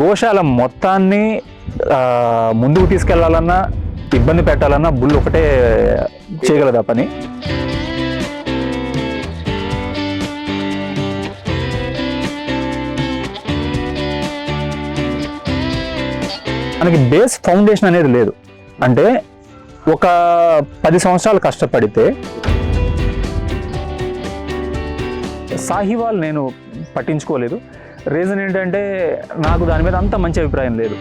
గోశాల మొత్తాన్ని ముందుకు తీసుకెళ్ళాలన్నా ఇబ్బంది పెట్టాలన్నా బుల్ ఒకటే చేయగలదా పని? మనకి బేస్ ఫౌండేషన్ అనేది లేదు. అంటే ఒక పది సంవత్సరాలు కష్టపడితే సాహివాల్ నేను పట్టించుకోలేదు. రీజన్ ఏంటంటే నాకు దాని మీద అంత మంచి అభిప్రాయం లేదు.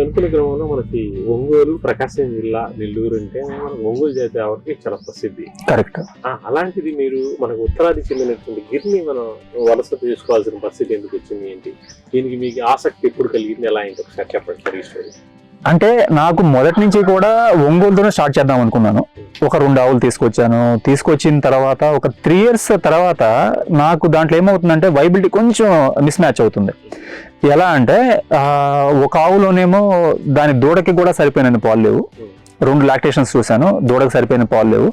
అనుకున్న క్రమంలో మనకి ఒంగోలు ప్రకాశం జిల్లా నెల్లూరు అంటే మనకు ఒంగోలు జాతి ఆవిడకి చాలా ప్రసిద్ధి. కరెక్ట్. అలాంటిది మీరు మనకు ఉత్తరాది చెందినటువంటి గిరిని మనం వలస చేసుకోవాల్సిన పరిస్థితి ఎందుకు వచ్చింది ఏంటి? దీనికి మీకు ఆసక్తి ఎప్పుడు కలిగింది? ఎలా అయింది? ఒకసారి చెప్పండి సార్ ఈ స్టోరీ అంటే నాకు మొదటి నుంచి కూడా ఒంగోలుతోనే స్టార్ట్ చేద్దాం అనుకున్నాను. ఒక రెండు ఆవులు తీసుకొచ్చాను. తీసుకొచ్చిన తర్వాత ఒక త్రీ ఇయర్స్ తర్వాత నాకు దాంట్లో ఏమవుతుందంటే వైబిలిటీ కొంచెం మిస్ మ్యాచ్ అవుతుంది. ఎలా అంటే ఒక ఆవులోనేమో దాని దూడకి కూడా సరిపోయిన పాలు లేవు. రెండు లాక్టేషన్స్ చూశాను దూడకు సరిపోయిన పాలు లేవు.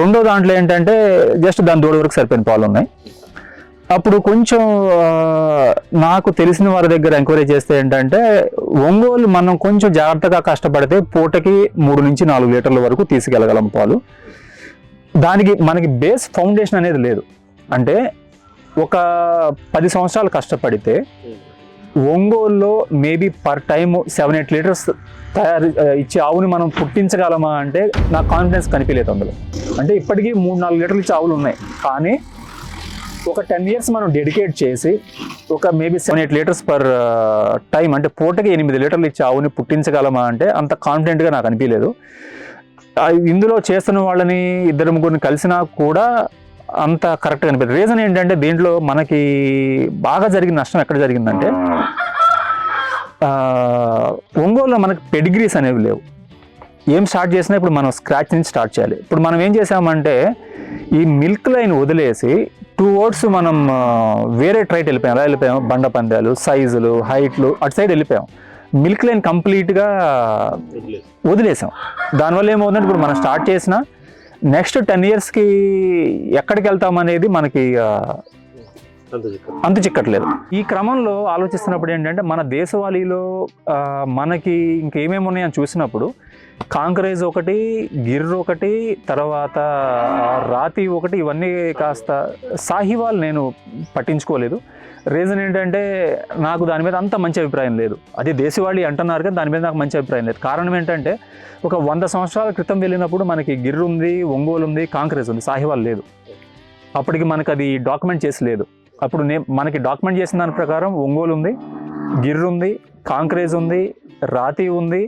రెండో దాంట్లో ఏంటంటే జస్ట్ దాని దూడ వరకు సరిపోయిన పాలు ఉన్నాయి అప్పుడు కొంచెం నాకు తెలిసిన వారి దగ్గర ఎంక్వైరీ చేస్తే ఏంటంటే ఒంగోలు మనం కొంచెం జాగ్రత్తగా కష్టపడితే పూటకి మూడు నుంచి నాలుగు లీటర్ల వరకు తీసుకెళ్ళగలం పాలు. దానికి మనకి బేస్ ఫౌండేషన్ అనేది లేదు. అంటే ఒక పది సంవత్సరాలు కష్టపడితే ఒంగోలులో maybe per time seven eight litres తయారు ఇచ్చే ఆవుని మనం పుట్టించగలమా అంటే నాకు కాన్ఫిడెన్స్ కనిపించలేదు అందులో. అంటే ఇప్పటికీ మూడు నాలుగు లీటర్లు ఇచ్చే ఆవులు ఉన్నాయి. కానీ ఒక టెన్ ఇయర్స్ మనం డెడికేట్ చేసి ఒక maybe seven eight litres per time అంటే పూటకి ఎనిమిది లీటర్లు ఇచ్చే ఆవుని పుట్టించగలమా అంటే అంత కాన్ఫిడెంట్గా నాకు అనిపించలేదు. ఇందులో చేస్తున్న వాళ్ళని ఇద్దరు ముగ్గురిని కలిసినా కూడా అంత కరెక్ట్గా అనిపించదు రీజన్ ఏంటంటే దీంట్లో మనకి బాగా జరిగిన నష్టం ఎక్కడ జరిగిందంటే ఒంగోలులో మనకి పెడిగ్రీస్ అనేవి లేవు. ఏం స్టార్ట్ చేసినా ఇప్పుడు మనం స్క్రాచ్ నుంచి స్టార్ట్ చేయాలి. ఇప్పుడు మనం ఏం చేసామంటే ఈ మిల్క్ లైన్ వదిలేసి టూ ఓట్స్ మనం వేరే ట్రైట్ వెళ్ళిపోయాం. ఎలా వెళ్ళిపోయాం? బండ పందాలు సైజులు హైట్లు అటు సైడ్ వెళ్ళిపోయాం. మిల్క్ లైన్ కంప్లీట్గా వదిలేసాం. దానివల్ల ఏమవుతుందంటే ఇప్పుడు మనం స్టార్ట్ చేసిన నెక్స్ట్ టెన్ ఇయర్స్కి ఎక్కడికి వెళ్తాం అనేది మనకి అంత అంతు చిక్కట్లేదు. ఈ క్రమంలో ఆలోచిస్తున్నప్పుడు ఏంటంటే మన దేశవాళీలో మనకి ఇంకేమేమి ఉన్నాయని చూసినప్పుడు కాంక్రేజ్ ఒకటి గిర్ర ఒకటి తర్వాత రాతి ఒకటి ఇవన్నీ కాస్త సాహివాల్ నేను పట్టించుకోలేదు. రీజన్ ఏంటంటే నాకు దాని మీద అంత మంచి అభిప్రాయం లేదు. అది దేశవాళీ అంటున్నారు కానీ దాని మీద నాకు మంచి అభిప్రాయం లేదు. కారణం ఏంటంటే ఒక వంద సంవత్సరాల క్రితం వెళ్ళినప్పుడు మనకి గిర్ర ఉంది ఒంగోలు ఉంది కాంక్రేజ్ ఉంది సాహివాల్ లేదు. అప్పటికి మనకు అది డాక్యుమెంట్ చేసి లేదు. అప్పుడు నే మనకి డాక్యుమెంట్ చేసిన దాని ప్రకారం ఒంగోలు ఉంది గిర్ర ఉంది కాంక్రేజ్ ఉంది రాతి ఉంది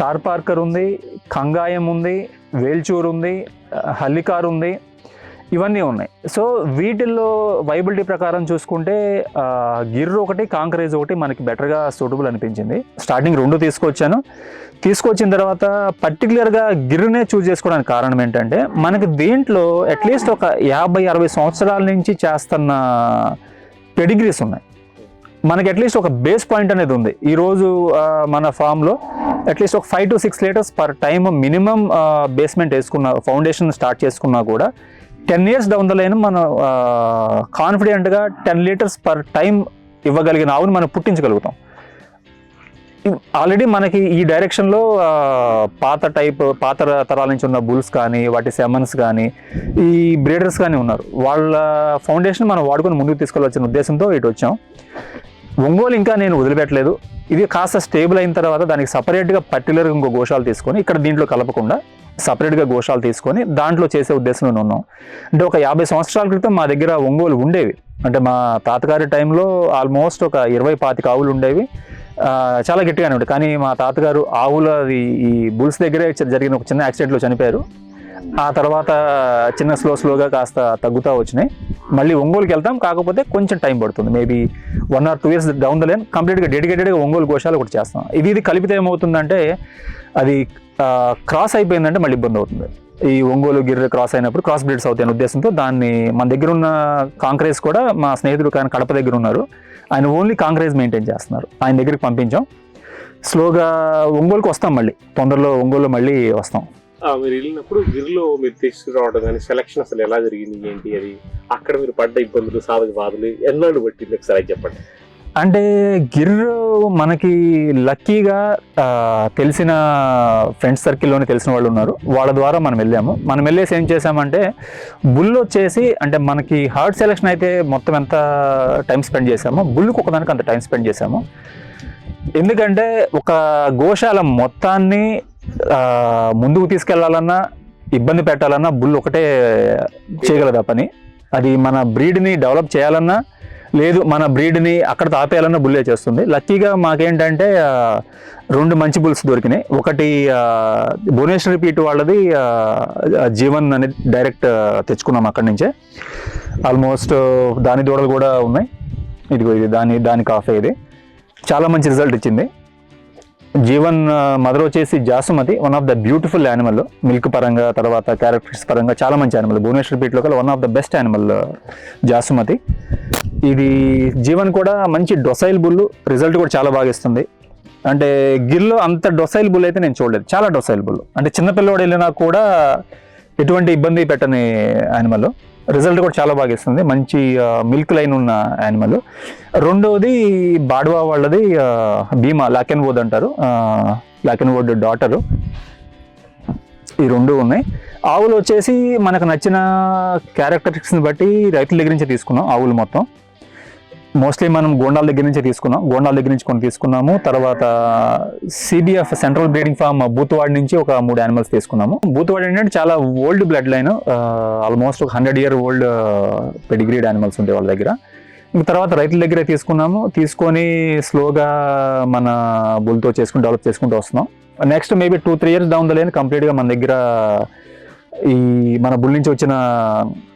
తార్ పార్కర్ ఉంది కంగాయం ఉంది వేల్చూర్ ఉంది హల్లికార్ ఉంది ఇవన్నీ ఉన్నాయి. సో వీటిల్లో వైబిలిటీ ప్రకారం చూసుకుంటే గిర్రు గిర్ర ఒకటి కాంక్రేజ్ ఒకటి మనకి బెటర్గా సూటబుల్ అనిపించింది. స్టార్టింగ్ రెండు తీసుకొచ్చాను. తీసుకొచ్చిన తర్వాత పర్టికులర్గా గిర్రనే చూజ్ చేసుకోవడానికి కారణం ఏంటంటే మనకి దీంట్లో అట్లీస్ట్ ఒక యాభై అరవై సంవత్సరాల నుంచి చేస్తున్న పెడిగ్రీస్ ఉన్నాయి. మనకి అట్లీస్ట్ ఒక బేస్ పాయింట్ అనేది ఉంది. ఈరోజు మన ఫామ్లో అట్లీస్ట్ ఒక five to six litres per time minimum basement వేసుకున్న ఫౌండేషన్ స్టార్ట్ చేసుకున్నా కూడా ten years down the line మనం కాన్ఫిడెంట్గా టెన్ లీటర్స్ పర్ టైం ఇవ్వగలిగిన ఆవుని మనం పుట్టించగలుగుతాం. ఆల్రెడీ మనకి ఈ డైరెక్షన్లో పాత టైప్ పాత తరాల నుంచి ఉన్న బుల్స్ కానీ వాటి సెమన్స్ కానీ ఈ బ్రీడర్స్ కానీ ఉన్నారు. వాళ్ళ ఫౌండేషన్ మనం వాడుకొని ముందుకు తీసుకెళ్ళవచ్చిన ఉద్దేశంతో ఇటు వచ్చాం. ఒంగోలు ఇంకా నేను వదిలిపెట్టలేదు. ఇది కాస్త స్టేబుల్ అయిన తర్వాత దానికి సపరేట్గా పర్టికులర్గా ఇంకో గోషాలు తీసుకొని ఇక్కడ దీంట్లో కలపకుండా సపరేట్గా గోషాలు తీసుకొని దాంట్లో చేసే ఉద్దేశంలో ఉన్నాం. అంటే ఒక యాభై సంవత్సరాల క్రితం మా దగ్గర ఒంగోలు ఉండేవి. అంటే మా తాతగారి టైంలో ఆల్మోస్ట్ ఒక ఇరవై పాతిక ఆవులు ఉండేవి. చాలా గట్టిగానే ఉంటాయి కానీ మా తాతగారు ఆవుల ఈ బుల్స్ దగ్గరే జరిగిన ఒక చిన్న యాక్సిడెంట్లో చనిపోయారు. ఆ తర్వాత చిన్న స్లో స్లోగా కాస్త తగ్గుతూ వచ్చినాయి. మళ్ళీ ఒంగోలుకి వెళ్తాం. కాకపోతే కొంచెం టైం పడుతుంది. Maybe one or two years down the line కంప్లీట్గా డెడికేటెడ్గా ఒంగోలు గోశాల ఒకటి చేస్తాం. ఇది ఇది కలిపితే ఏమవుతుందంటే అది క్రాస్ అయిపోయిందంటే మళ్ళీ ఇబ్బంది అవుతుంది. ఈ ఒంగోలు గిర్రె క్రాస్ అయినప్పుడు క్రాస్ బ్రీడ్స్ అవుతాయనే ఉద్దేశంతో దాన్ని మన దగ్గర ఉన్న కాంక్రేజ్ కూడా మా స్నేహితుడు కానీ కడప దగ్గర ఉన్నారు. ఆయన ఓన్లీ కాంక్రేజ్ మెయింటైన్ చేస్తున్నారు. ఆయన దగ్గరికి పంపించాం. స్లోగా ఒంగోలుకి వస్తాం మళ్ళీ. తొందరలో ఒంగోలు మళ్ళీ వస్తాం. మీరు వెళ్ళినప్పుడు గిరిలో మీరు తీసుకురావడం కానీ సెలక్షన్ అసలు ఎలా జరిగింది ఏంటి అది? అక్కడ మీరు పడ్డ ఇబ్బందులు సాధక బాధలు ఎన్నాళ్ళు పట్టింది? ఒకసారి చెప్పండి. అంటే గిర్రు మనకి లక్కీగా తెలిసిన ఫ్రెండ్స్ సర్కిల్లోనే తెలిసిన వాళ్ళు ఉన్నారు. వాళ్ళ ద్వారా మనం వెళ్ళాము. మనం వెళ్ళేసి ఏం చేసామంటే బుల్ వచ్చేసి అంటే మనకి హార్డ్ సెలెక్షన్ అయితే మొత్తం ఎంత టైం స్పెండ్ చేసామో బుల్కి ఒకదానికి అంత టైం స్పెండ్ చేసాము ఎందుకంటే ఒక గోశాల మొత్తాన్ని ముందుకు తీసుకెళ్ళాలన్నా ఇబ్బంది పెట్టాలన్నా బుల్ ఒకటే చేయగలదు ఆ పని? అది మన బ్రీడ్ని డెవలప్ చేయాలన్నా లేదు మన బ్రీడ్ని అక్కడ తాపేయాలన్న బుల్లే చేస్తుంది. లక్కీగా మాకేంటంటే రెండు మంచి బుల్స్ దొరికినాయి. ఒకటి భువనేశ్వరి పీట్ వాళ్ళది జీవన్ అనేది డైరెక్ట్ తెచ్చుకున్నాం అక్కడి నుంచే. ఆల్మోస్ట్ దాని దూడలు కూడా ఉన్నాయి. ఇదిగో ఇది దాని దాని కాఫే ఇది. చాలా మంచి రిజల్ట్ ఇచ్చింది. జీవన్ మదర్ వచ్చేసి Jasumati one of the beautiful animal milk పరంగా తర్వాత క్యారెక్టర్స్ పరంగా చాలా మంచి యానిమల్ భువనేశ్వర్ పీట్లో కల one of the best animal Jasumati ఇది జీవన్ కూడా మంచి డొసైల్ బుల్ రిజల్ట్ కూడా చాలా బాగా ఇస్తుంది. అంటే గిల్లో అంత డొసైల్ బుల్ అయితే నేను చూడలేదు. చాలా డొసైల్ బుల్ అంటే చిన్నపిల్లవాడు వెళ్ళినా కూడా ఎటువంటి ఇబ్బంది పెట్టని యానిమల్ రిజల్ట్ కూడా చాలా బాగా ఇస్తుంది. మంచి మిల్క్ లైన్ ఉన్న యానిమల్ రెండవది బాడ్వా వాళ్ళది భీమా లాక్ అండ్ వుడ్ అంటారు. లాక్ అండ్ వుడ్ డాటరు ఈ రెండు ఉన్నాయి. ఆవులు వచ్చేసి మనకు నచ్చిన క్యారెక్టరిస్టిక్స్ని బట్టి రైతుల దగ్గర నుంచి తీసుకున్నాం ఆవులు మొత్తం. మోస్ట్లీ మనం గోండాల దగ్గర నుంచే తీసుకున్నాం. గోండాల దగ్గర నుంచి కొన్ని తీసుకున్నాము. తర్వాత CBF central breeding farm Boothwad నుంచి ఒక మూడు యానిమల్స్ తీసుకున్నాము. బూత్వాడ్ ఏంటంటే చాలా ఓల్డ్ బ్లడ్ లైన్ ఆల్మోస్ట్ ఒక hundred year old pedigreed animals ఉంటాయి వాళ్ళ దగ్గర. తర్వాత రైతుల దగ్గరే తీసుకున్నాము. తీసుకొని స్లోగా మన బుల్తో చేసుకుని డెవలప్ చేసుకుంటూ వస్తున్నాం. Next maybe two three years down the line కంప్లీట్గా మన దగ్గర ఈ మన బుల్ నుంచి వచ్చిన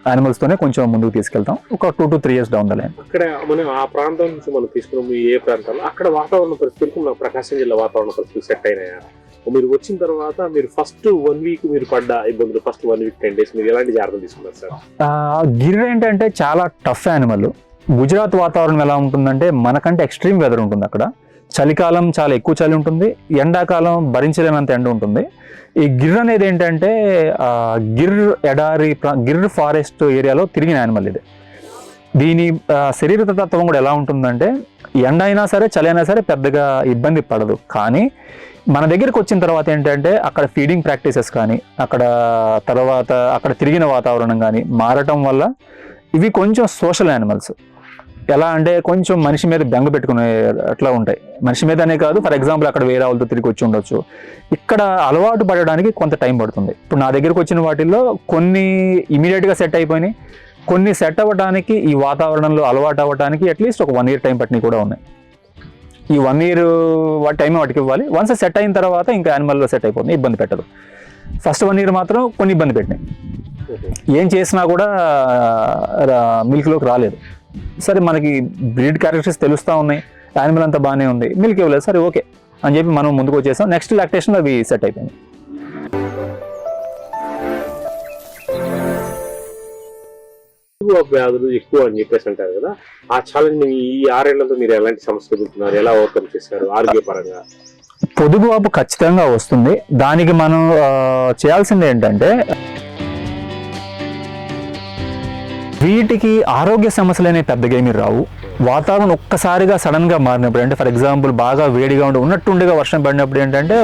యానిమల్స్తోనే కొంచెం ముందుకు తీసుకెళ్తాం. ఒక two to three years down the line అక్కడ మనం ఆ ప్రాంతం నుంచి మనం తీసుకున్నాము ఏ ప్రాంతాల్లో అక్కడ వాతావరణ పరిస్థితులకు మన ప్రకాశం జిల్లా వాతావరణ పరిస్థితులు సెట్ అయినాయా? మీరు వచ్చిన తర్వాత మీరు ఫస్ట్ వన్ వీక్ మీరు పడ్డ ఇబ్బందులు first one week ten days మీరు ఎలాంటి జాగ్రత్తలు తీసుకున్నారు సార్? గిర్ ఏంటంటే చాలా టఫ్ యానిమల్ గుజరాత్ వాతావరణం ఎలా ఉంటుందంటే మనకంటే ఎక్స్ట్రీమ్ వెదర్ ఉంటుంది అక్కడ. చలికాలం చాలా ఎక్కువ చలి ఉంటుంది. ఎండాకాలం భరించలేనంత ఎండ ఉంటుంది. ఈ గిర్ అనేది ఏంటంటే గిర్ ఎడారి గిర్ ఫారెస్ట్ ఏరియాలో తిరిగిన యానిమల్ ఇది. దీని శరీర తత్వం కూడా ఎలా ఉంటుందంటే ఎండ అయినా సరే చలి అయినా సరే పెద్దగా ఇబ్బంది పడదు. కానీ మన దగ్గరికి వచ్చిన తర్వాత ఏంటంటే అక్కడ ఫీడింగ్ ప్రాక్టీసెస్ కానీ అక్కడ తర్వాత అక్కడ తిరిగిన వాతావరణం కానీ మారటం వల్ల ఇవి కొంచెం సోషల్ యానిమల్స్ ఎలా అంటే కొంచెం మనిషి మీద బెంగ పెట్టుకునే అట్లా ఉంటాయి. మనిషి మీద అనే కాదు ఫర్ ఎగ్జాంపుల్ అక్కడ వేరే వాళ్ళతో తిరిగి వచ్చి ఉండొచ్చు. ఇక్కడ అలవాటు పడడానికి కొంత టైం పడుతుంది. ఇప్పుడు నా దగ్గరకు వచ్చిన వాటిల్లో కొన్ని ఇమీడియట్గా సెట్ అయిపోయినాయి. కొన్ని సెట్ అవ్వడానికి ఈ వాతావరణంలో అలవాటు అవ్వడానికి అట్లీస్ట్ ఒక వన్ ఇయర్ టైం పట్టినవి కూడా ఉన్నాయి. ఈ వన్ ఇయర్ వాటి టైం వాటికి ఇవ్వాలి. వన్స్ సెట్ అయిన తర్వాత ఇంకా యానిమల్లో సెట్ అయిపోతుంది. ఇబ్బంది పెట్టదు. ఫస్ట్ వన్ ఇయర్ మాత్రం కొన్ని ఇబ్బంది పెట్టినాయి. ఏం చేసినా కూడా మిల్క్లోకి రాలేదు. సరే మనకి బ్రీడ్ క్యారెక్టర్స్ తెలుస్తూ ఉన్నాయి యానిమల్ అంతా బాగానే ఉంది మిల్క్ ఇవ్వలేదు సరే ఓకే అని చెప్పి మనం ముందుకు వచ్చేసాం. నెక్స్ట్ లాక్టేషన్ అవి సెట్ అయిపోయింది వ్యాధులు ఎక్కువ అని చెప్పేసి అంటారు కదా ఆ ఛాలెంజ్ ఈ ఆరేళ్ళలో మీరు ఎలాంటి సమస్యలు ఎదుర్కొన్నారు ఎలా ఓవర్కమ్ చేశారు ఆరోగ్యపరంగా? పొదుగు వాపు ఖచ్చితంగా వస్తుంది. దానికి మనం చేయాల్సింది ఏంటంటే వీటికి ఆరోగ్య సమస్యలు అనేవి పెద్దగా ఏమీ రావు. వాతావరణం ఒక్కసారిగా సడన్గా మారినప్పుడు అంటే ఫర్ ఎగ్జాంపుల్ బాగా వేడిగా ఉండి ఉన్నట్టుండిగా వర్షం పడినప్పుడు ఏంటంటే